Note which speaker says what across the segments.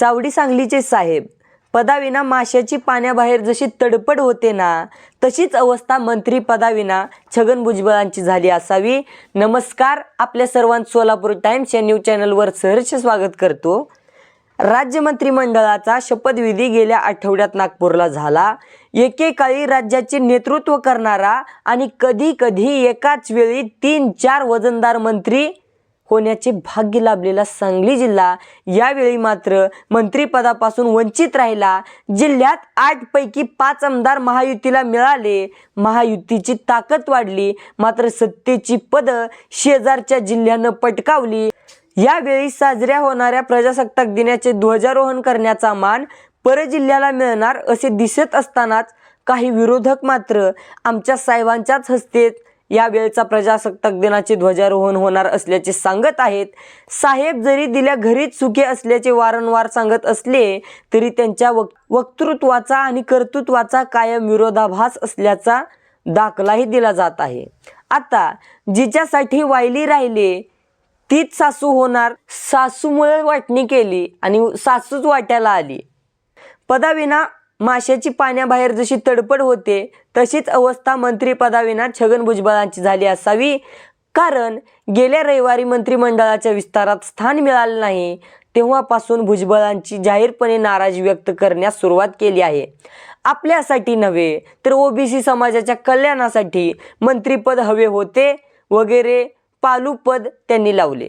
Speaker 1: चावडी सांगलीचे साहेब पदाविना माशाची पाण्याबाहेर जशी तडपड होते ना तशीच अवस्था मंत्री पदाविना छगन भुजबळांची झाली असावी. नमस्कार आपल्या सर्वांत सोलापूर टाइम्स या न्यूज चॅनलवर सहर्ष स्वागत करतो. राज्य मंत्रिमंडळाचा शपथविधी गेल्या आठवड्यात नागपूरला झाला. एकेकाळी राज्याचे नेतृत्व करणारा आणि कधी कधी एकाच वेळी तीन चार वजनदार मंत्री होण्याचे भाग्य लाभलेला सांगली जिल्हा. यावेळी मात्र मंत्रिपदापासून वंचित राहिला. जिल्ह्यात आठ पैकी पाच आमदार महायुतीला मिळाले. महायुतीची ताकद वाढली. मात्र सत्तेची पदं शेजारच्या जिल्ह्यानं पटकावली. यावेळी साजऱ्या होणाऱ्या प्रजासत्ताक दिनाचे ध्वजारोहण करण्याचा मान परजिल्ह्याला मिळणार असे दिसत असतानाच काही विरोधक मात्र आमच्या साहेबांच्याच हस्ते यावेळचा प्रजासत्ताक दिनाचे ध्वजारोहण होणार असल्याचे सांगत आहेत. साहेब जरी दिल्या घरीच सुखे असल्याचे वारंवार सांगत असले तरी त्यांच्या वक वक्तृत्वाचा आणि कर्तृत्वाचा कायम विरोधाभास असल्याचा दाखलाही दिला जात आहे. आता जिच्यासाठी वायली राहिले तीच सासू होणार. सासूमुळे वाटणी केली आणि सासूच वाट्याला आली. पदाविना माशाची पाण्याबाहेर जशी तडपड होते तशीच अवस्था मंत्रिपदाविना छगन भुजबळांची झाली असावी. कारण गेल्या रविवारी मंत्रिमंडळाच्या विस्तारात स्थान मिळालं नाही तेव्हापासून भुजबळांची जाहीरपणे नाराजी व्यक्त करण्यास सुरुवात केली आहे. आपल्यासाठी नव्हे तर ओबीसी समाजाच्या कल्याणासाठी मंत्रिपद हवे होते वगैरे पालूपद त्यांनी लावले.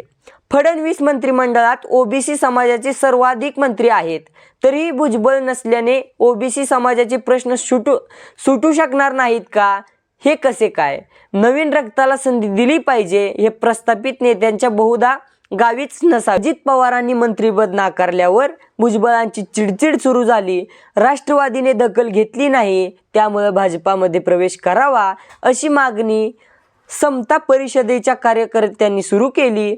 Speaker 1: फडणवीस मंत्रिमंडळात ओबीसी समाजाचे सर्वाधिक मंत्री आहेत. तरीही भुजबळ नसल्याने ओबीसी समाजाचे प्रश्न सुटू सुटू शकणार नाहीत का? हे कसे काय? नवीन रक्ताला संधी दिली पाहिजे हे प्रस्थापित नेत्यांच्या बहुधा गावीच नसा. अजित पवारांनी मंत्रिपद नाकारल्यावर भुजबळांची चिडचिड सुरू झाली. राष्ट्रवादीने दखल घेतली नाही. त्यामुळे भाजपामध्ये प्रवेश करावा अशी मागणी समता परिषदेच्या कार्यकर्त्यांनी सुरू केली.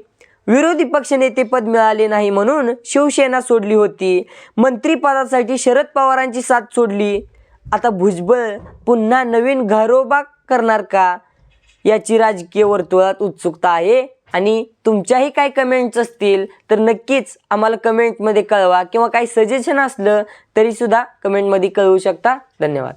Speaker 1: विरोधी पक्षनेतेपद मिळाले नाही म्हणून शिवसेना सोडली होती. मंत्रिपदासाठी शरद पवारांची साथ सोडली. आता भुजबळ पुन्हा नवीन घरोबा करणार का? याची राजकीय वर्तुळात उत्सुकता आहे. आणि तुमच्याही काही कमेंट्स असतील तर नक्कीच आम्हाला कमेंटमध्ये कळवा. किंवा काही सजेशन असलं तरीसुद्धा कमेंटमध्ये कळवू शकता. धन्यवाद.